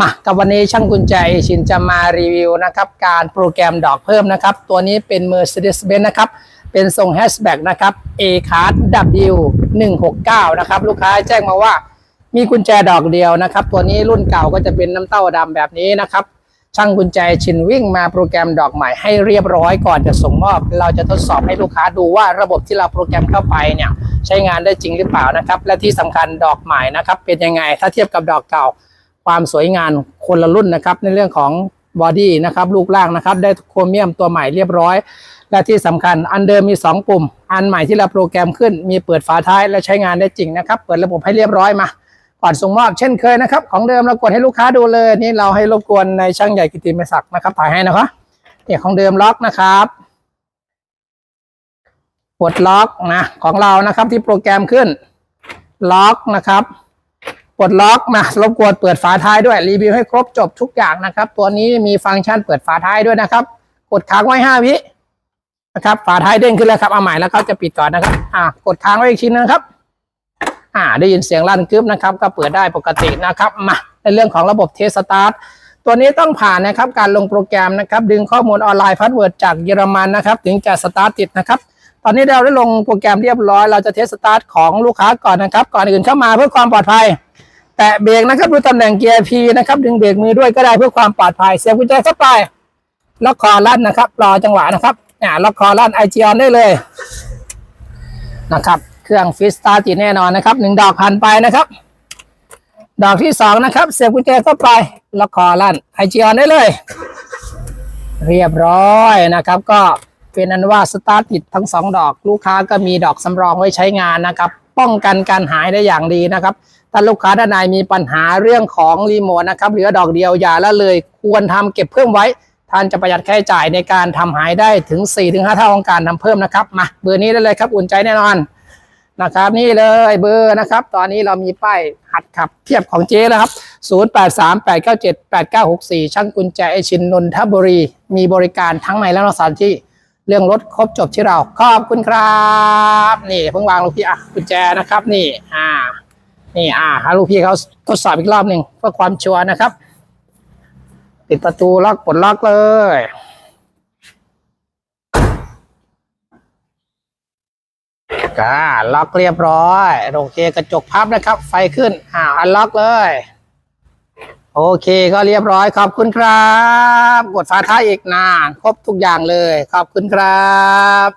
มากับวันนี้ช่างกุญแจชินจะมารีวิวนะครับ การโปรแกรมดอกเพิ่มนะครับ ตัวนี้เป็น Mercedes-Benz นะครับ เป็นทรงแฮชแบ็กนะครับ A card W 169นะครับ ลูกค้าแจ้งมาว่ามีกุญแจดอกเดียวนะครับ ตัวนี้รุ่นเก่าก็จะเป็นน้ำเต้าดำแบบนี้นะครับ ช่างกุญแจชินวิ่งมาโปรแกรมดอกใหม่ให้เรียบร้อยก่อนจะส่งมอบ เราจะทดสอบให้ลูกค้าดูว่าระบบที่เราโปรแกรมเข้าไปเนี่ยใช้งานได้จริงหรือเปล่านะครับ และที่สำคัญดอกใหม่นะครับเป็นยังไงถ้าเทียบกับดอกเก่า ความสวยงามคนละรุ่นนะครับ ในเรื่องของบอดี้นะครับรูปร่างนะครับได้โครเมียมตัวใหม่เรียบร้อย และที่สำคัญอันเดิมมี 2 ปุ่ม อันใหม่ที่เราโปรแกรมขึ้น มีเปิดฝาท้ายและใช้งานได้จริงนะครับ เปิดระบบให้เรียบร้อยมาก่อนส่งมอบเช่นเคยนะครับ ของเดิมเรากดให้ลูกค้าดูเลย นี่เราให้รบกวนในช่างใหญ่กิติมศักดิ์นะครับถ่ายให้นะครับเนี่ยของเดิมล็อกนะครับปลดล็อกนะของเรานะครับที่โปรแกรมขึ้นล็อกนะครับ ปลดล็อกมารบกวนเปิดฝาท้ายด้วยรีวิวให้ครบจบทุกอย่างนะครับ ตัวนี้มีฟังก์ชันเปิดฝาท้ายด้วยนะครับ กดค้างไว้ห้าวินะครับฝาท้ายเด้งขึ้นแล้วครับเอาใหม่แล้วเขาจะปิดก่อนนะครับ อ่ากดค้างไว้อีกชิ้นนะครับ อ่า ได้ยินเสียงลั่นกึ๊บนะครับ ก็เปิดได้ปกตินะครับมาในเรื่องของระบบเทสตาร์ทตัวนี้ต้องผ่านนะครับการลงโปรแกรมนะครับ ดึงข้อมูลออนไลน์พาสเวิร์ดจากเยอรมันนะครับ ถึงจะสตาร์ทติดนะครับตอนนี้เราได้ลงโปรแกรมเรียบร้อยเราจะเทสสตาร์ทของลูกค้าก่อนนะครับ ก่อนอื่นเข้ามาเพื่อความปลอดภัย แตะเบรกนะครับดูตำแหน่งเกียร์ P นะครับ ดึงเบรกมือด้วยก็ได้เพื่อความปลอดภัย เสียบกุญแจเข้าไปล็อกคอลั่นนะครับ รอจังหวะนะครับอ่าล็อกคอลั่นไอจีออนได้เลยนะครับ เครื่องฟิสตาร์ติดแน่นอนนะครับหนึ่งดอกผ่านไปนะครับ ดอกที่สองนะครับ เสียบกุญแจเข้าไปล็อกคอลั่นไอจีออนได้เลย เรียบร้อยนะครับ ก็เป็นอันว่าสตาร์ติดทั้งสองดอก ลูกค้าก็มีดอกสำรองไว้ใช้งานนะครับ ป้องกันการหายได้อย่างดีนะครับ ถ้าลูกค้าด้านในมีปัญหาเรื่องของรีโมทนะครับเหลือดอกเดียวอย่าละเลย ควรทำเก็บเพิ่มไว้ ท่านจะประหยัดค่าใช้จ่ายในการทำหายได้ถึง 4-5 เท่าของการทำเพิ่มนะครับมาเบอร์นี้ได้เลยครับอุ่นใจแน่นอนนะครับนี่เลยเบอร์นะครับ ตอนนี้เรามีป้ายหัดขับเทียบของเจ๊แล้วครับ 0838978964 ช่างกุญแจไอชินนนทบุรี มีบริการทั้งในและนอกสถานที่ เรื่องรถครบจบที่เรา ขอบคุณครับ นี่เพิ่งวางลูกพี่อะกุญแจนะครับ นี่อ่า นี่อ่าให้ลูกพี่เขาทดสอบอีกรอบหนึ่งเพื่อความชัวร์นะครับ ปิดประตูล็อกปลดล็อกเลยก็ล็อกเรียบร้อย โอเคกระจกพับนะครับ ไฟขึ้นอ่าอันล็อกเลย โอเคก็เรียบร้อยขอบคุณครับ กดฝาท้ายอีกนานครบทุกอย่างเลย ขอบคุณครับ